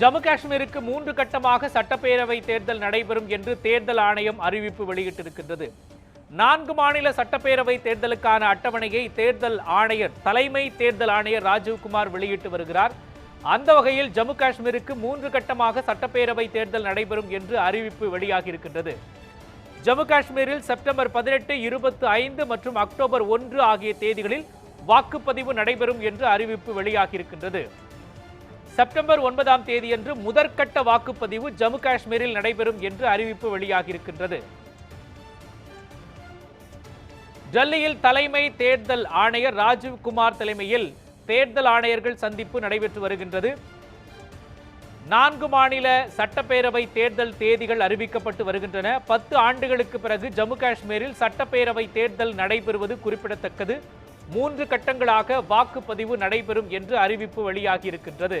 ஜம்மு காஷ்மீருக்கு மூன்று கட்டமாக சட்டப்பேரவை தேர்தல் நடைபெறும் என்று தேர்தல் ஆணையம் அறிவிப்பு வெளியிட்டிருக்கின்றது. நான்கு மாநில சட்டப்பேரவை தேர்தலுக்கான அட்டவணையை தேர்தல் ஆணையர் தலைமை தேர்தல் ஆணையர் ராஜீவ்குமார் வெளியிட்டு வருகிறார். அந்த வகையில் ஜம்மு காஷ்மீருக்கு மூன்று கட்டமாக சட்டப்பேரவை தேர்தல் நடைபெறும் என்று அறிவிப்பு வெளியாகியிருக்கின்றது. ஜம்மு காஷ்மீரில் செப்டம்பர் பதினெட்டு இருபத்தி ஐந்து மற்றும் அக்டோபர் ஒன்று ஆகிய தேதிகளில் வாக்குப்பதிவு நடைபெறும் என்று அறிவிப்பு வெளியாகியிருக்கின்றது. செப்டம்பர் ஒன்பதாம் தேதியன்று முதற்கட்ட வாக்குப்பதிவு ஜம்மு காஷ்மீரில் நடைபெறும் என்று அறிவிப்பு வெளியாகியிருக்கின்றது. டெல்லியில் தலைமை தேர்தல் ஆணையர் ராஜீவ் குமார் தலைமையில் தேர்தல் ஆணையர்கள் சந்திப்பு நடைபெற்று வருகின்றது. நான்கு மாநில சட்டப்பேரவை தேர்தல் தேதிகள் அறிவிக்கப்பட்டு வருகின்றன. பத்து ஆண்டுகளுக்கு பிறகு ஜம்மு காஷ்மீரில் சட்டப்பேரவை தேர்தல் நடைபெறுவது குறிப்பிடத்தக்கது. மூன்று கட்டங்களாக வாக்குப்பதிவு நடைபெறும் என்று அறிவிப்பு வெளியாகியிருக்கின்றது.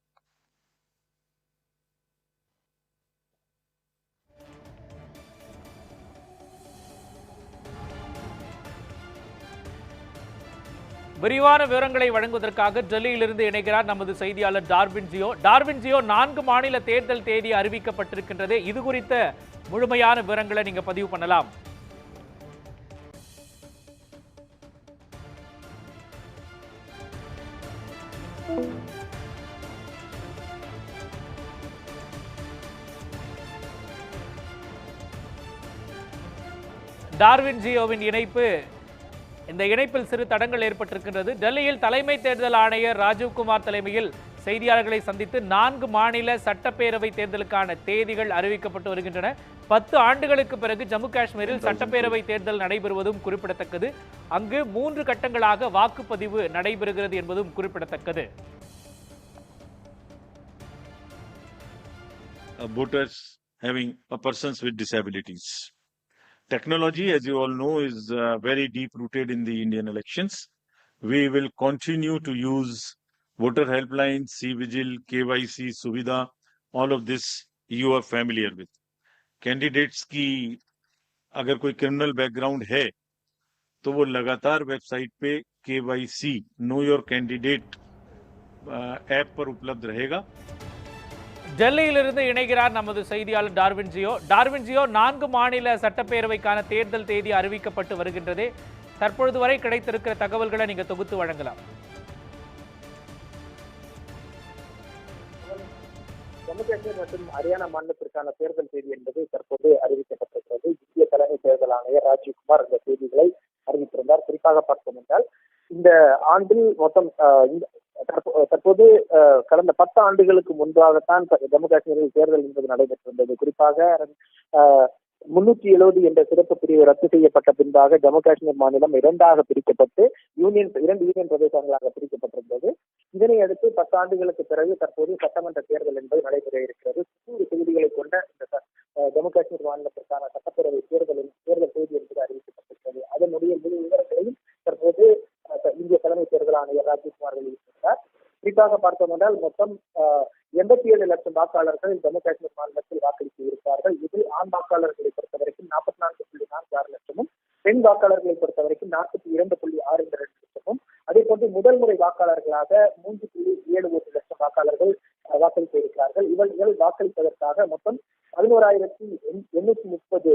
விரிவான விவரங்களை வழங்குவதற்காக டெல்லியிலிருந்து இணைகிறார் நமது செய்தியாளர் டார்வின் ஜியோ. டார்வின் ஜியோ நான்கு மாநில தேர்தல் தேதி அறிவிக்கப்பட்டிருக்கின்றது. இது குறித்த முழுமையான விவரங்களை நீங்க பதிவு பண்ணலாம். டார்வின் ஜியோவின் இணைப்பு இந்த இணைப்பில் சிறு தடங்கள் ஏற்பட்டிருக்கின்றது. டெல்லியில் தலைமை தேர்தல் ஆணையர் ராஜீவ்குமார் தலைமையில் செய்தியாளர்களை சந்தித்து நான்கு மாநில சட்டப்பேரவை தேர்தலுக்கான தேதிகள் அறிவிக்கப்பட்டு வருகின்றன. பத்து ஆண்டுகளுக்கு பிறகு ஜம்மு காஷ்மீரில் சட்டப்பேரவை தேர்தல் நடைபெறுவதும் குறிப்பிடத்தக்கது. அங்கு மூன்று கட்டங்களாக வாக்குப்பதிவு நடைபெறுகிறது என்பதும் குறிப்பிடத்தக்கது. Voters having persons with disabilities. Technology, as you all know, is uh, very deep rooted in the Indian elections. We will continue to use voter helplines, C-Vigil, KYC, Suvidha, all of this you are familiar with. Candidates की अगर कोई criminal background है तो वो लगातार website पे KYC know your candidate app पर उपलब्ध रहेगा டெல்லியிலிருந்து இணைகிறார் நமது செய்தியாளர் டார்வின் ஜியோ. டார்வின் ஜியோ நான்கு மாநில சட்டப்பேரவைக்கான தேர்தல் தேதி அறிவிக்கப்பட்டு வருகின்றதே. தற்பொழுது வரை கிடைத்திருக்கிற தகவல்களை நீங்க தொகுத்து வழங்கலாம். ஜம்மு காஷ்மீர் மற்றும் ஹரியானா மாநிலத்திற்கான தேர்தல் தேதி என்பது தற்போது அறிவிக்கப்பட்டிருக்கிறது. இந்திய தலைமை தேர்தல் ஆணையர் ராஜீவ்குமார் இந்த தேதிகளை அறிவித்திருந்தார். குறிப்பாக பார்த்தோம் என்றால் இந்த ஆண்டில் மொத்தம் இந்த தற்போது கடந்த பத்து ஆண்டுகளுக்கு முன்பாகத்தான் ஜம்மு காஷ்மீரில் தேர்தல் என்பது நடைபெற்றிருந்தது. குறிப்பாக முன்னூத்தி எழுபது என்ற சிறப்பு பிரிவு ரத்து செய்யப்பட்ட பின்பாக ஜம்மு காஷ்மீர் மாநிலம் இரண்டாக பிரிக்கப்பட்டு யூனியன் இரண்டு யூனியன் பிரதேசங்களாக பிரிக்கப்பட்டிருந்தது. இதனை அடுத்து பத்து ஆண்டுகளுக்கு பிறகு தற்போது சட்டமன்ற தேர்தல் என்பது நடைபெற இருக்கிறது. நூறு தொகுதிகளை கொண்ட இந்த ஜம்மு காஷ்மீர் மாநிலத்திற்கான சட்டப்பேரவை தேர்தல் தேர்தல் தேதி என்பது அறிவிக்கப்பட்டிருக்கிறது. அதனுடைய முழு விவரங்களையும் தற்போது இந்திய தலைமை தேர்தல் ஆணையர் ராஜீவ்குமார் வெளியிட்டிருக்கிறார் குறிப்பாக பார்த்தோம் என்றால் மொத்தம் எண்பத்தி ஏழு லட்சம் வாக்காளர்கள் ஜம்மு காஷ்மீர் மாநிலத்தில் வாக்களித்து இருக்கிறார்கள். இதில் ஆண் வாக்காளர்களை பொறுத்த வரைக்கும் நாற்பத்தி நான்கு புள்ளி நான்கு ஆறு லட்சமும் பெண் வாக்காளர்களை பொறுத்த வரைக்கும் நாற்பத்தி இரண்டு புள்ளி ஆறு இரண்டு லட்சமும். அதே போன்று முதல் முறை வாக்காளர்களாக மூன்று புள்ளி ஏழு ஒரு லட்சம் வாக்காளர்கள் வாக்களித்து இருக்கிறார்கள். இவர்கள் வாக்களிப்பதற்காக மொத்தம் பதினோராயிரத்தி எண்ணூத்தி முப்பது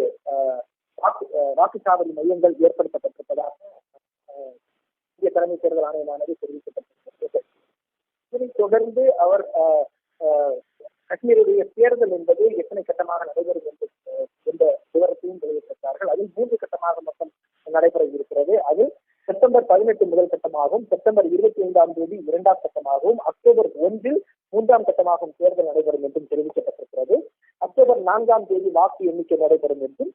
வாக்கு வாக்குச்சாவடி மையங்கள் ஏற்படுத்தப்பட்டிருப்பதாக இந்திய தலைமை தேர்தல் ஆணையமானது தெரிவிக்கப்பட்டது இதனைத் தொடர்ந்து அவர் அஹ், காஷ்மீருடைய தேர்தல் என்பது எத்தனை கட்டமாக நடைபெறும் என்று என்ற விவரத்தையும் வெளியிட்டிருக்கிறார்கள். அதில் மூன்று கட்டமாக மொத்தம் நடைபெற இருக்கிறது. அது செப்டம்பர் பதினெட்டு முதல் கட்டமாகவும் செப்டம்பர் இருபத்தி ஐந்தாம் தேதி இரண்டாம் கட்டமாகவும் அக்டோபர் ஒன்றில் மூன்றாம் கட்டமாகவும் தேர்தல் நடைபெறும் என்றும் தெரிவிக்கப்பட்டிருக்கிறது. அக்டோபர் நான்காம் தேதி வாக்கு எண்ணிக்கை நடைபெறும் என்றும்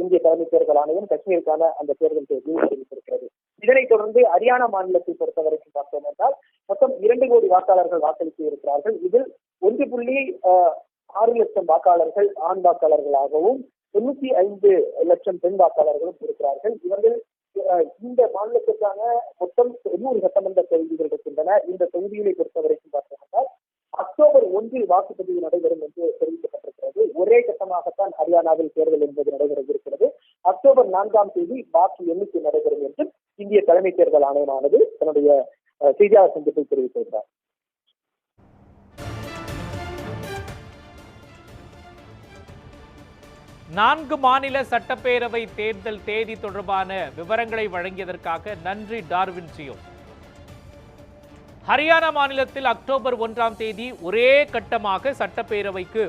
இந்திய தலைமை தேர்தல் ஆணையம் காஷ்மீருக்கான அந்த தேர்தல் தேதியை தெரிவித்திருக்கிறது. இதனைத் தொடர்ந்து ஹரியானா மாநிலத்தை பொறுத்தவரைக்கும் பார்த்தோம் என்றால் மொத்தம் இரண்டு கோடி வாக்காளர்கள் வாக்களித்து இருக்கிறார்கள். இதில் ஒன்று புள்ளி ஆறு லட்சம் வாக்காளர்கள் ஆண் வாக்காளர்களாகவும் தொண்ணூத்தி ஐந்து லட்சம் பெண் வாக்காளர்களும் இருக்கிறார்கள். இவர்கள் இந்த மாநிலத்திற்கான மொத்தம் தொண்ணூறு சட்டமன்ற தொகுதிகள் இருக்கின்றன. இந்த தொகுதிகளை பொறுத்த வரைக்கும் பார்த்தோம்னா அக்டோபர் ஒன்றில் வாக்குப்பதிவு நடைபெறும் என்று தெரிவிக்கப்பட்டிருக்கிறது. ஒரே கட்டமாகத்தான் ஹரியானாவில் தேர்தல் என்பது நடைபெற இருக்கிறது அக்டோபர் நான்காம் தேதி வாக்கு எண்ணிக்கை நடைபெறும் என்று இந்திய தலைமை தேர்தல் ஆணையமானது தன்னுடைய செய்தியாளர் சந்திப்பில் தெரிவித்திருக்கிறார். நான்கு மாநில சட்டப்பேரவை தேர்தல் தேதி தொடர்பான விவரங்களை வழங்கியதற்காக நன்றி டார்வின் ஜியோ. ஹரியானா மாநிலத்தில் அக்டோபர் ஒன்றாம் தேதி ஒரே கட்டமாக சட்டப்பேரவைக்கு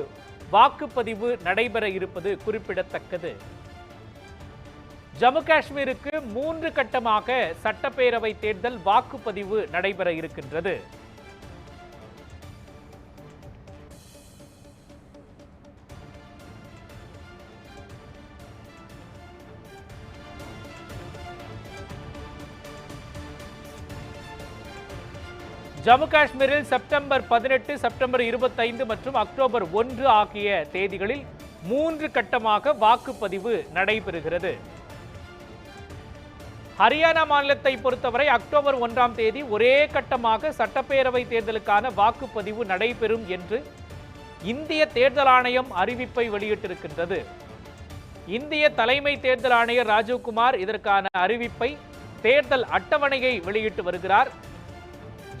வாக்குப்பதிவு நடைபெற இருப்பது குறிப்பிடத்தக்கது. ஜம்மு காஷ்மீருக்கு மூன்று கட்டமாக சட்டப்பேரவை தேர்தல் வாக்குப்பதிவு நடைபெற இருக்கின்றது. ஜம்மு காஷ்மீரில் செப்டம்பர் பதினெட்டு செப்டம்பர் இருபத்தைந்து மற்றும் அக்டோபர் ஒன்று ஆகிய தேதிகளில் மூன்று கட்டமாக வாக்குப்பதிவு நடைபெறுகிறது. ஹரியானா மாநிலத்தை பொறுத்தவரை அக்டோபர் ஒன்றாம் தேதி ஒரே கட்டமாக சட்டப்பேரவை தேர்தலுக்கான வாக்குப்பதிவு நடைபெறும் என்று இந்திய தேர்தல் ஆணையம் அறிவிப்பை வெளியிட்டிருக்கின்றது. இந்திய தலைமை தேர்தல் ஆணையர் ராஜீவ்குமார் இதற்கான அறிவிப்பை தேர்தல் அட்டவணையை வெளியிட்டு வருகிறார்.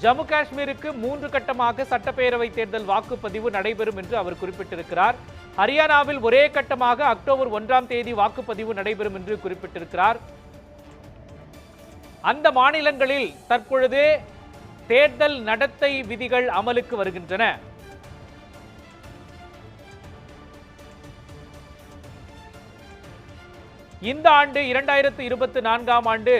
ஜம்மு காஷ்மீருக்கு மூன்று கட்டமாக சட்டப்பேரவை தேர்தல் வாக்குப்பதிவு நடைபெறும் என்று அவர் குறிப்பிட்டிருக்கிறார். ஹரியானாவில் ஒரே கட்டமாக அக்டோபர் ஒன்றாம் தேதி வாக்குப்பதிவு நடைபெறும் என்று குறிப்பிட்டிருக்கிறார். அந்த மாநிலங்களில் தற்பொழுது தேர்தல் நடத்தை விதிகள் அமலுக்கு வருகின்றன. இந்த ஆண்டு இரண்டாயிரத்து இருபத்தி நான்காம் ஆண்டு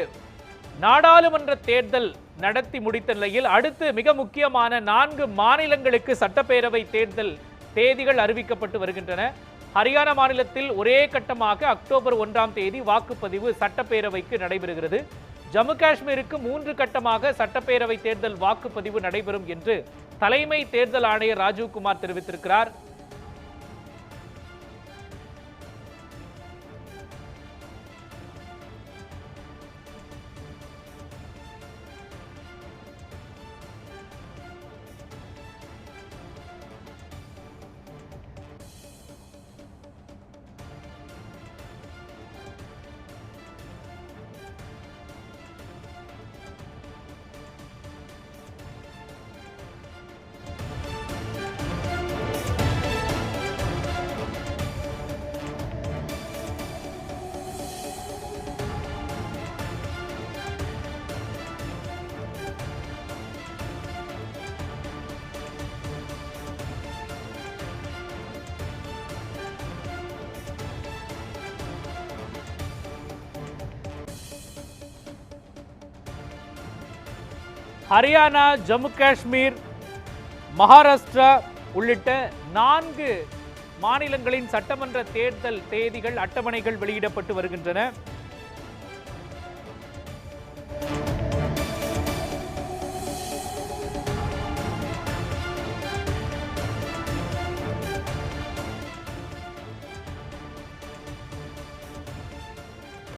நாடாளுமன்ற தேர்தல் நடத்தி முடித்த நிலையில் அடுத்து மிக முக்கியமான நான்கு மாநிலங்களுக்கு சட்டப்பேரவை தேர்தல் தேதிகள் அறிவிக்கப்பட்டு வருகின்றன. ஹரியானா மாநிலத்தில் ஒரே கட்டமாக அக்டோபர் ஒன்றாம் தேதி வாக்குப்பதிவு சட்டப்பேரவைக்கு நடைபெறுகிறது. ஜம்மு காஷ்மீருக்கு மூன்று கட்டமாக சட்டப்பேரவை தேர்தல் வாக்குப்பதிவு நடைபெறும் என்று தலைமை தேர்தல் ஆணையர் ராஜீவ்குமார் தெரிவித்திருக்கிறார். ஹரியானா ஜம்மு காஷ்மீர் மகாராஷ்டிரா உள்ளிட்ட நான்கு மாநிலங்களின் சட்டமன்ற தேர்தல் தேதிகள் அட்டவணைகள் வெளியிடப்பட்டு வருகின்றன.